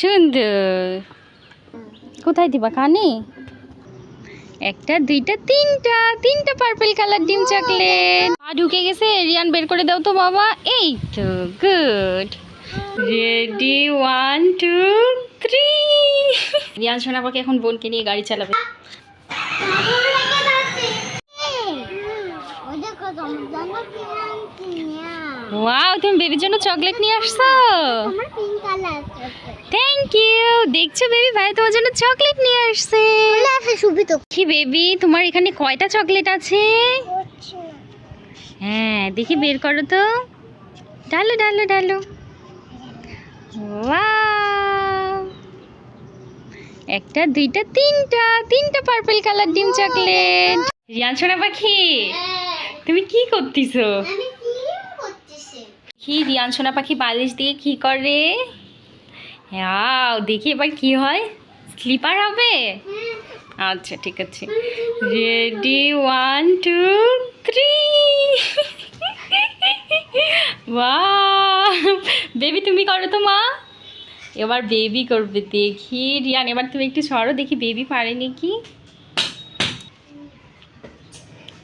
সুন্দর কোথায় দিবা কানে? একটা দুইটা তিনটা তিনটা পার্পল কালার ডিম চকলেট পা ঢুকে গেছে রিয়ান বের করে দাও তো বাবা। এই তো good ready one two three Riyan সোনাপাকে এখন বোনকে নিয়ে গাড়ি চালাবে। ওয়াও তুমি বেবির জন্য চকলেট নিয়ে আসছো? থ্যাংক ইউ দেখছ বেবি ভাই তোমার জন্য চকলেট নিয়ে আসছে। কি বেবি তোমার এখানে কয়টা চকলেট আছে? হ্যাঁ দেখি বের করো তো। ডালো ডালো ডালো। একটা দুইটা তিনটা। তিনটা পার্পল কালার ডিম চকলেট রিয়ান সোনা পাখি। তুমি কি করতেছো? কি রিয়ান সোনা পাখি বালিশ দিয়ে কি করে? হ্যাঁ দেখি এবার কি হয়। স্লিপার হবে? আচ্ছা ঠিক আছে। Ready one two three baby তুমি করো তো মা। এবার বেবি করবে দেখি। রিয়ান এবার তুমি একটু সরো দেখি বেবি পারে নাকি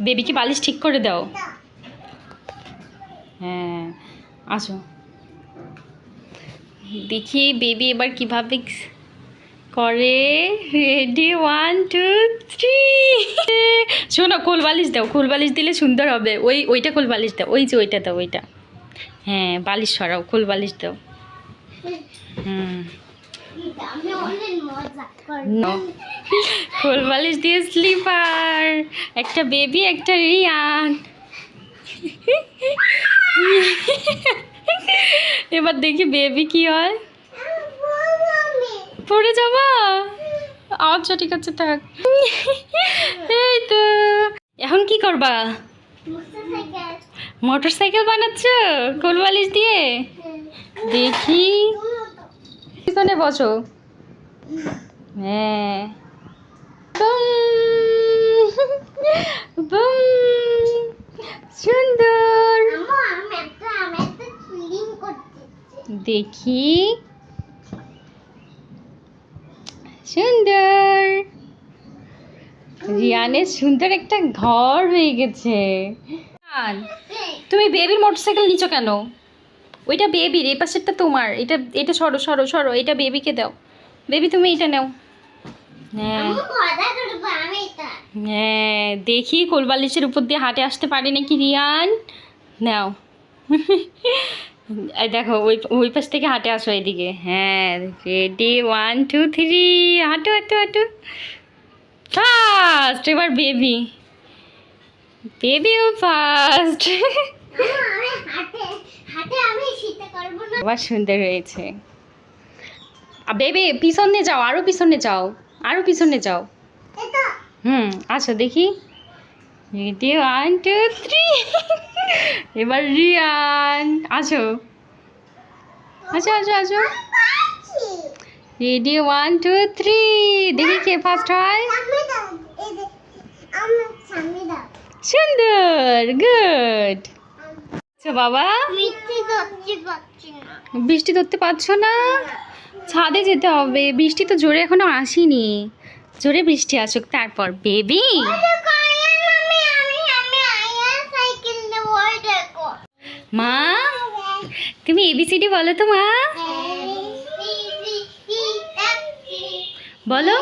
বেবিকে বালিশ ঠিক করে দাও। হ্যাঁ আসো। দেখি বেবি এবার কীভাবে করে। রেডি ওয়ান টু থ্রি শোনো কোল বালিশ দাও কোল বালিশ দিলে সুন্দর হবে। ওই, ওইটা কোল বালিশ দাও, ওই যে ওইটা দাও, ওইটা। হ্যাঁ বালিশ সরাও কোল বালিশ দাও। হুম। বালিশ দিয়ে স্লিপার, একটা বেবি, একটা রিয়ান। এবার দেখি বেবি কি হয়। পড়ে যাবা? আচ্ছা ঠিক আছে, থাক। এই তো। এখন কি করবা? মোটর সাইকেল বানাচ্ছ? কোল বালিশ দিয়ে? দেখি। পিছনে বসো। হ্যাঁ। বুম, বুম, সুন্দর। দেখি। সুন্দর। রিয়ানের সুন্দর একটা ঘর হয়ে গেছে। রিয়ান, তুমি বেবির মোটরসাইকেল নিচ্ছ কেন? ওইটা বেবির এই পাশেরটা তোমার এটা এটা সরো সরো সরো এটা বেবিকে দাও। বেবি তুমি এটা নাও। হ্যাঁ। হ্যাঁ দেখি কোলবালিশের উপর দিয়ে হাঁটে আসতে পারে নাকি রিয়ান? নাও। দেখো ওই ওই পাশ থেকে হাঁটে আসো এদিকে। হ্যাঁ রেডি ওয়ান টু থ্রি হাঁটো হাঁটো হাঁটো। ফার্স্ট এবার বেবি বেবিও ফার্স্ট আবার সুন্দর হয়েছে বেবি পিছনে যাও আরও পিছনে যাও আরও পিছনে যাও। হুম আচ্ছা দেখি। ওয়ান টু থ্রি এবার রিয়ান আসো। আসো আসো আসো। রেডি ওয়ান টু থ্রি দেখি কে ফার্স্ট হয়। সুন্দর গুড আচ্ছা বাবা? বৃষ্টি ধরতে পারছ না? ছাদে যেতে হবে। বৃষ্টি তো জোরে এখনও আসেনি। জোরে বৃষ্টি আসুক তারপর বেবি। মা তুমি এবিসিডি বলো তো মা। বলো।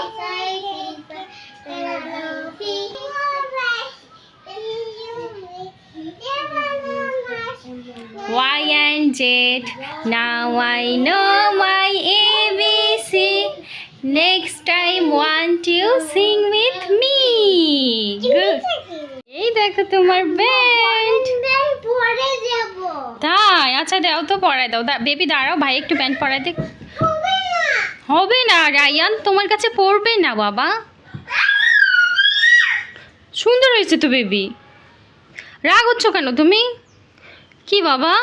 Y and Z. Now I know my ABC. Next time want you sing with me. Good. এই দেখো তোমার ব্যান্ড তাই আচ্ছা দাও তো পড়াই দাও বেবি দাঁড়াও ভাই, একটু ব্যান্ড পড়াই দে হবে না, রায়ান তোমার কাছে পড়বে না বাবা সুন্দর হয়েছে তো বেবি রাগ হচ্ছ কেন তুমি কি বাবা?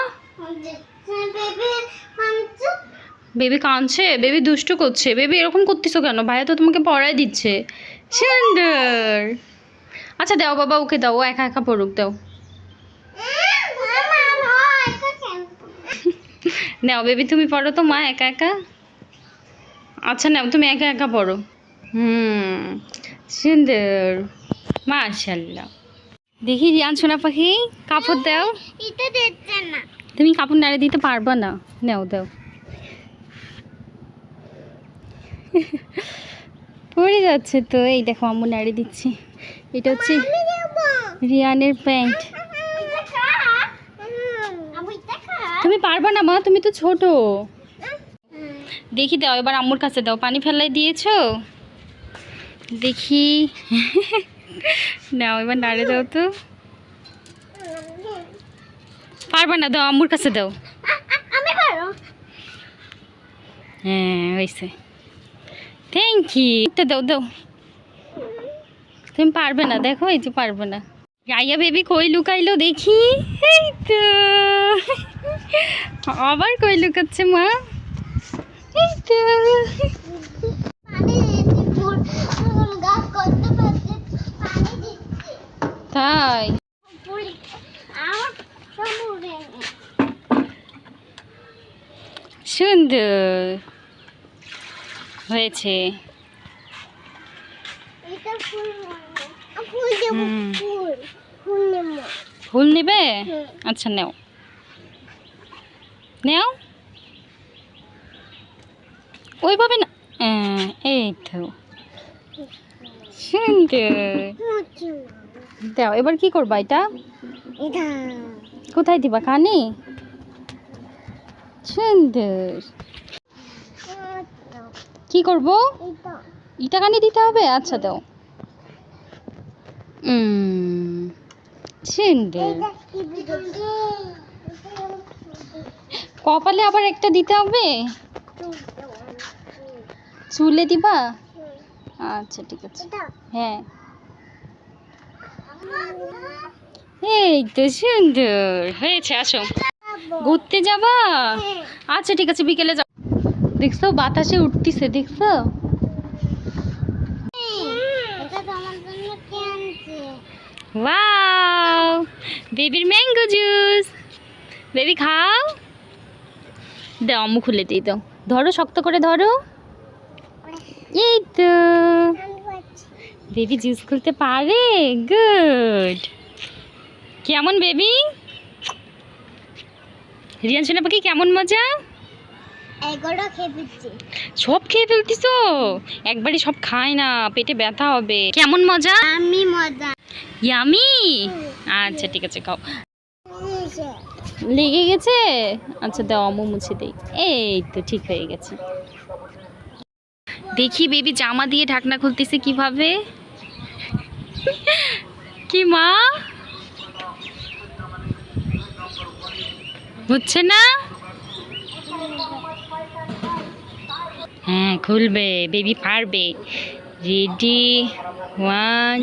বেবি কাঁদছে, বেবি দুষ্টু করছে। বেবি এরকম করতেছো কেন? ভাইয়া তো তোমাকে পড়াই দিচ্ছে। সুন্দর। আচ্ছা দাও বাবা, ওকে দাও। ও একা একা পড়ুক, দাও। নাও বেবি, তুমি পড়ো তো, মা একা একা? আচ্ছা নাও, তুমি একা একা পড়ো। হুম। সুন্দর। মাশাল্লাহ। দেখি রিয়ান সোনা পাখি কাপড় দাও। তুমি কাপড় নাড়ে দিতে পারবা না। নেও দাও। পড়ে যাচ্ছে তো এই দেখো আম্মু নাড়ে দিচ্ছি। এটা হচ্ছে রিয়ানের প্যান্ট। তুমি পারবা না মা তুমি তো ছোট। দেখি দাও এবার আম্মুর কাছে দাও। পানি ফেলাই দিয়েছ? দেখি। নাও, এবার নাড়ে দাও তো। পারবা না, দাও, আম্মুর কাছে দাও। হ্যাঁ হয়েছে। থ্যাংক ইউ দাও দাও। তুমি পারবে না, দেখো, এই যে পারবে না। রাইয়া বেবি কই লুকাইলো দেখি? এই তো। আবার কই লুকাচ্ছে মা? এই তো পানি দিচ্ছি ফুল ফুল গাছ করতে পারছে পানি দিচ্ছি ফুল সুন্দর হয়েছে। ফুল নেব? আচ্ছা নেও। নেও। ওইভাবে না। এই তো। সুন্দর। দাও এবার কি করবা এটা? কোথায় দিবা কানে? সুন্দর। কি করব? এটা। ইটা কানে দিতে হবে? আচ্ছা দাও। সুন্দর। কপালে আবার একটা দিতে হবে? চুলে দিবা? আচ্ছা ঠিক আছে। হ্যাঁ। এই তো সুন্দর। হয়েছে, আসো। ঘুরতে যাবা? আচ্ছা ঠিক আছে, বিকেলে যাও। দেখছ, বাতাসে উঠতিছে, দেখছ? তো ওয়াও, বেবির ম্যাঙ্গো জুস। বেবি, খাও। দাও আম্মু খুলে দিই দাও। ধরো, শক্ত করে ধরো। এই তো। বেবি জুস খুলতে পারে? গুড কেমন বেবি? রিয়ান সোনা পাখি কেমন মজা? সব খেয়ে ফেলতিছো একবারে সব খায় না পেটে ব্যথা হবে। কেমন মজা? আমি মজা। ইয়ামি আচ্ছা ঠিক আছে খাও। লেগে গেছে? আচ্ছা দাও আমু মুছে দেই। এই তো ঠিক হয়ে গেছে। দেখি বেবি জামা দিয়ে ঢাকনা খুলতেছে কীভাবে? কি মা? হচ্ছে না? হ্যাঁ খুলবে বেবি পারবে। রেডি ওয়ান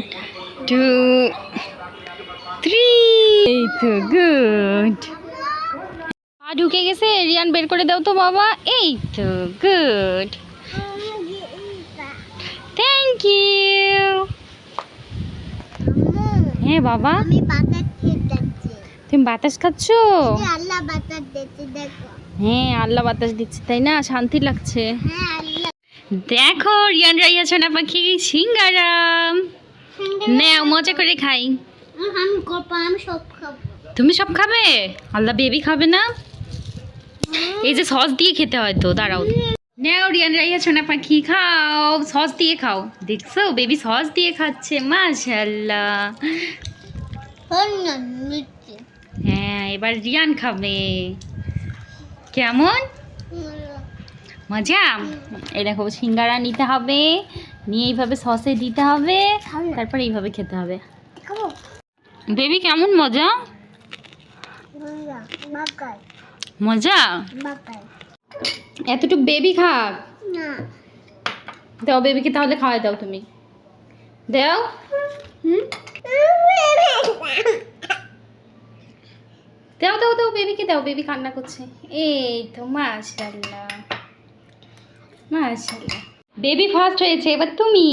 টু থ্রি তো গুড পা ঢুকে গেছে, রিয়ান বের করে দাও তো বাবা। এই তো গুড থ্যাংক ইউ হ্যাঁ বাবা। আমি বাতাস খেয়ে যাচ্ছি। তুমি বাতাস খাচ্ছ? আল্লাহ বাতাস দিচ্ছে দেখো। হ্যাঁ আল্লাহ বাতাস দিচ্ছে তাই না? শান্তি লাগছে। হ্যাঁ দেখো রিয়ান রাইয়া সোনা পাখি সিঙ্গারাম। নেও মজা করে খাই। তুমি সব খাবে? আল্লাহ বেবি খাবে না? এই যে সস দিয়ে খেতে হয় তো দাঁড়াও। নেও রিয়ান রাইয়া সোনা পাখি খাও সস দিয়ে খাও। দেখছ? বেবি সস দিয়ে খাচ্ছে মাশাল্লাহ হ্যাঁ এবার রিয়ান খাবে। কেমন? মজা? এই দেখো সিঙ্গারা নিতে হবে নিয়ে এইভাবে সসে দিতে হবে তারপর এইভাবে খেতে হবে। বেবি কেমন মজা? মজা এতটুক বেবি খাক। না। দাও বেবিকে তাহলে খাওয়াই দাও তুমি। দাও। হুম? দাও দাও দাও বেবিকে দাও। বেবি কান্না করছে। এই তো মাশাল্লাহ মাশাল্লাহ বেবি ফার্স্ট হয়েছে এবার তুমি।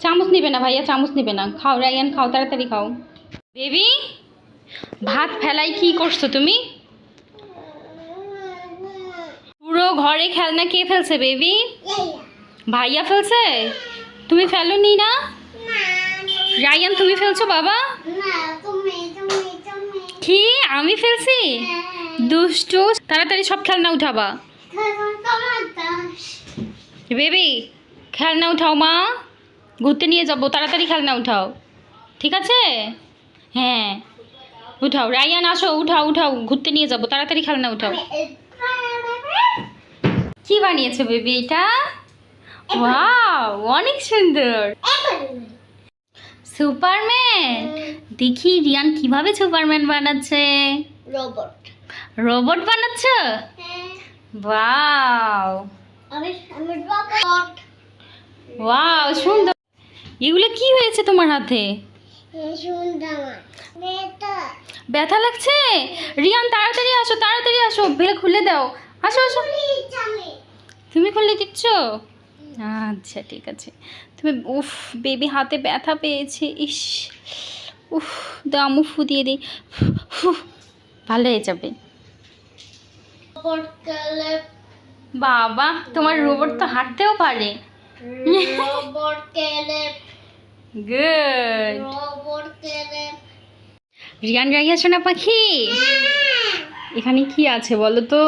চামচ নিবে না ভাইয়া চামচ নিবে না। খাও রায়ান খাও তাড়াতাড়ি খাও। বেবি ভাত ফেলাই কি করছ তুমি? পুরো ঘরে খেলনা কে ফেলছে, বেবি? ভাইয়া ফেলছে? তুমি ফেলোনি না? রায়ান, তুমি ফেলছো বাবা? কি? আমি ফেলছি? দুষ্টু, তাড়াতাড়ি সব খেলনা উঠাবা। বেবি, খেলনা উঠাও মা। ঘুরতে নিয়ে যাব, তাড়াতাড়ি খেলনা উঠাও। ঠিক আছে? হ্যাঁ। উঠাও। রায়ান, আসো, উঠাও উঠাও। ঘুরতে নিয়ে যাব, তাড়াতাড়ি খেলনা উঠাও। কি বানিয়েছো বেবি এটা? ওয়াও অনেক সুন্দর। সুপারম্যান দেখি রিয়ান কীভাবে সুপারম্যান বানাচ্ছে। রোবট রোবট বানাচ্ছ? ওয়াও ওয়াও সুন্দর। এগুলো কি হয়েছে তোমার হাতে? ব্যথা লাগছে? রিয়ান তাড়াতাড়ি আসো তাড়াতাড়ি আসো বেলে খুলে দাও। আসো আসো। তুমি খুলে দিচ্ছ আচ্ছা ঠিক আছে। তুমি উফ বেবি হাতে ব্যথা পেয়েছে ইস। উফ দামু ফু দিয়ে দিই। উফ, ভালো হয়ে যাবে। বাবা তোমার রোবট তো হাঁটতেও পারে। গুড রিয়ান রাইয়া সোনা পাখি। এখানে কি আছে বলো তো?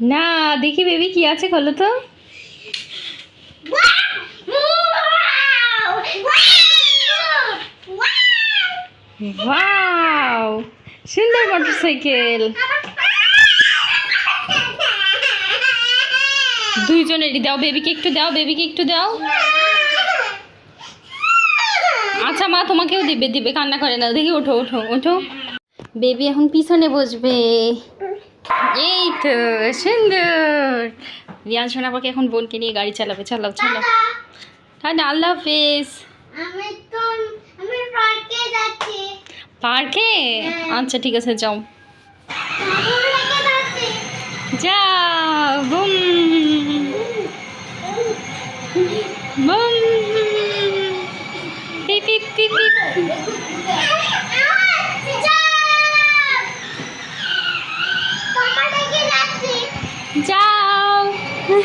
না, দেখি বেবি কি আছে বলো তো। ওয়াও সুন্দর মোটরসাইকেল। দুইজনেরই দাও, বেবিকে একটু দাও, বেবিকে একটু দাও। আচ্ছা মা, তোমাকেও দিবে দিবে, কান্না করে না। দেখি, ওঠো ওঠো ওঠো। বেবি এখন পিছনে বসবে। এই তো সুন্দর রিয়ান সোনাপাকে এখন বোনকে নিয়ে গাড়ি চালাবে। চালাও চালাও। টাটা আল্লাহ হাফিজ। আমি তো আমি পার্কে যাচ্ছি। পার্কে আচ্ছা ঠিক আছে যাও।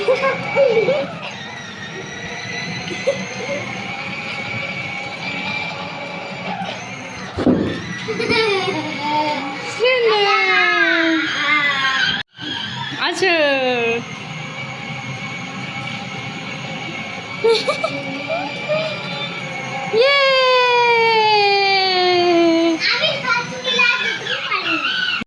いい?